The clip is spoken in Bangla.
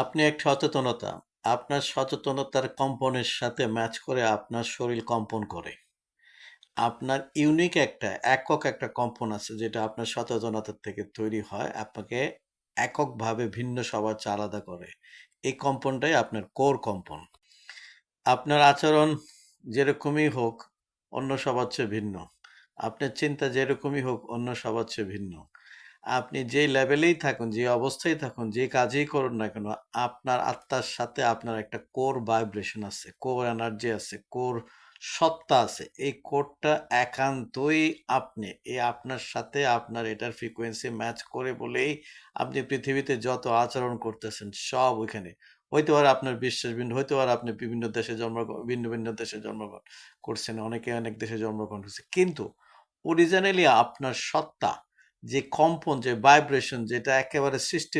আপনি এক সচেতনতা। আপনার সচেতনতার কম্পনের সাথে ম্যাচ করে আপনার শরীর কম্পন করে। আপনার ইউনিক একটা, একক একটা কম্পন আছে যেটা আপনার সচেতনতার থেকে তৈরি হয়। আপনাকে এককভাবে ভিন্ন সবার চেয়ে আলাদা করে। এই কম্পনটাই আপনার কোর কম্পন। আপনার আচরণ যেরকমই হোক, অন্য সবার চেয়ে ভিন্ন। আপনার চিন্তা যেরকমই হোক, অন্য সবার চেয়ে ভিন্ন। আপনি যে লেভেলেই থাকুন, যে অবস্থায় থাকুন, যে কাজেই করুন না কেন, আপনার আত্মার সাথে আপনার একটা কোর ভাইব্রেশন আছে, কোর এনার্জি আছে, কোর সত্তা আছে। এই কোরটা একান্তই আপনি। এই আপনার সাথে আপনার এটার ফ্রিকোয়েন্সি ম্যাচ করে বলেই আপনি পৃথিবীতে যত আচরণ করতেছেন সব ওইখানে। হইতে পারে আপনার বিশ্বাস ভিন্ন, হইতে পারে আপনি বিভিন্ন দেশে জন্মগ্রহণ ভিন্ন, ভিন্ন দেশে জন্মগ্রহণ করছেন। অনেকে অনেক দেশে জন্মগ্রহণ করছে। কিন্তু অরিজিনালি আপনার সত্তা যে কম্পন, যে ভাইব্রেশন যেটা একেবারে সৃষ্টি